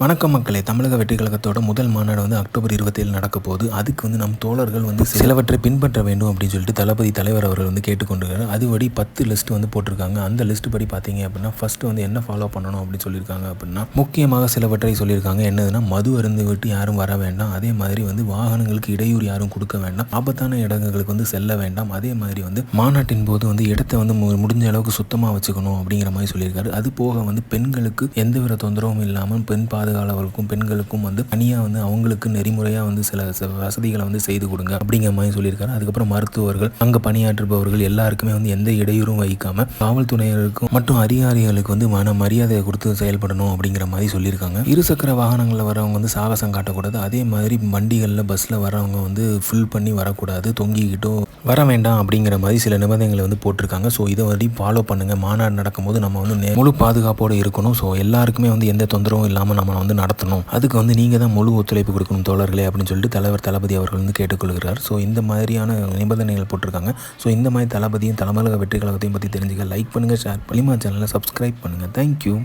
வணக்கம் மக்களே. தமிழக வெற்றி கழகத்தோட முதல் மாநாடு வந்து அக்டோபர் இருபத்தேழு நடக்க போகுது. அதுக்கு வந்து நம் தோழர்கள் வந்து சிலவற்றை பின்பற்ற வேண்டும் அப்படின்னு சொல்லிட்டு தளபதி தலைவர் அவர்கள் வந்து கேட்டுக்கொண்டிருக்காரு. அதுபடி பத்து லிஸ்ட் வந்து போட்டிருக்காங்க. அந்த லிஸ்ட் படி பார்த்தீங்க அப்படின்னா ஃபர்ஸ்ட் வந்து என்ன ஃபாலோ பண்ணணும் அப்படின்னு சொல்லியிருக்காங்க அப்படின்னா முக்கியமாக சிலவற்றை சொல்லியிருக்காங்க. என்னதுன்னா மது அருந்து விட்டு யாரும் வர வேண்டாம். அதே மாதிரி வந்து வாகனங்களுக்கு இடையூறு யாரும் கொடுக்க வேண்டாம். ஆபத்தான இடங்களுக்கு வந்து செல்ல வேண்டாம். அதே மாதிரி வந்து மாநாட்டின் போது வந்து இடத்தை வந்து மு- முடிஞ்ச அளவுக்கு சுத்தமாக வச்சுக்கணும் அப்படிங்கிற மாதிரி சொல்லியிருக்காரு. அது போக வந்து பெண்களுக்கு எந்தவித தொந்தரவும் இல்லாமல் பெண் பாதுகாவலர்களுக்கும் பெண்களுக்கும் வந்து தனியாக வந்து அவங்களுக்கு நெறிமுறையாக வந்து சில வசதிகளை வந்து செய்து கொடுங்க அப்படிங்கிற மாதிரி சொல்லியிருக்காரு. அதுக்கப்புறம் மருத்துவர்கள் அங்கே பணியாற்றுபவர்கள் எல்லாருக்குமே வந்து எந்த இடையூறும் வைக்காம காவல்துறையினருக்கும் மற்றும் அதிகாரிகளுக்கு வந்து மன மரியாதையை கொடுத்து செயல்படணும் அப்படிங்கிற மாதிரி சொல்லியிருக்காங்க. இருசக்கர வாகனங்களில் வரவங்க வந்து சாகசம் காட்டக்கூடாது. அதே மாதிரி வண்டிகளில் பஸ்ஸில் வரவங்க வந்து ஃபில் பண்ணி வரக்கூடாது. தொங்கிக்கிட்டோ வர வேண்டாம் அப்படிங்கிற மாதிரி சில நிபந்தனைகளை வந்து போட்டிருக்காங்க. ஸோ இதை வந்து ஃபாலோ பண்ணுங்கள் மாநாடு நடக்கும்போது நம்ம வந்து முழு பாதுகாப்போடு இருக்கணும். ஸோ எல்லாருக்குமே வந்து எந்த தொந்தரவும் இல்லாமல் நம்ம வந்து நடத்தணும். அதுக்கு வந்து நீங்கள் தான் முழு ஒத்துழைப்பு கொடுக்கணும் தோழர்களே அப்படின்னு சொல்லிட்டு தலைவர் தளபதி அவர்கள் வந்து கேட்டுக்கொள்கிறார். ஸோ இந்த மாதிரியான நிபந்தனைகள் போட்டிருக்காங்க. ஸோ இந்த மாதிரி தளபதியும் தமிழக வெற்றி கழகத்தையும் பற்றி தெரிஞ்சுக்க லைக் பண்ணுங்கள் ஷேர் பண்ணிமா சேனலை சப்ஸ்கிரைப் பண்ணுங்கள் தேங்க்யூ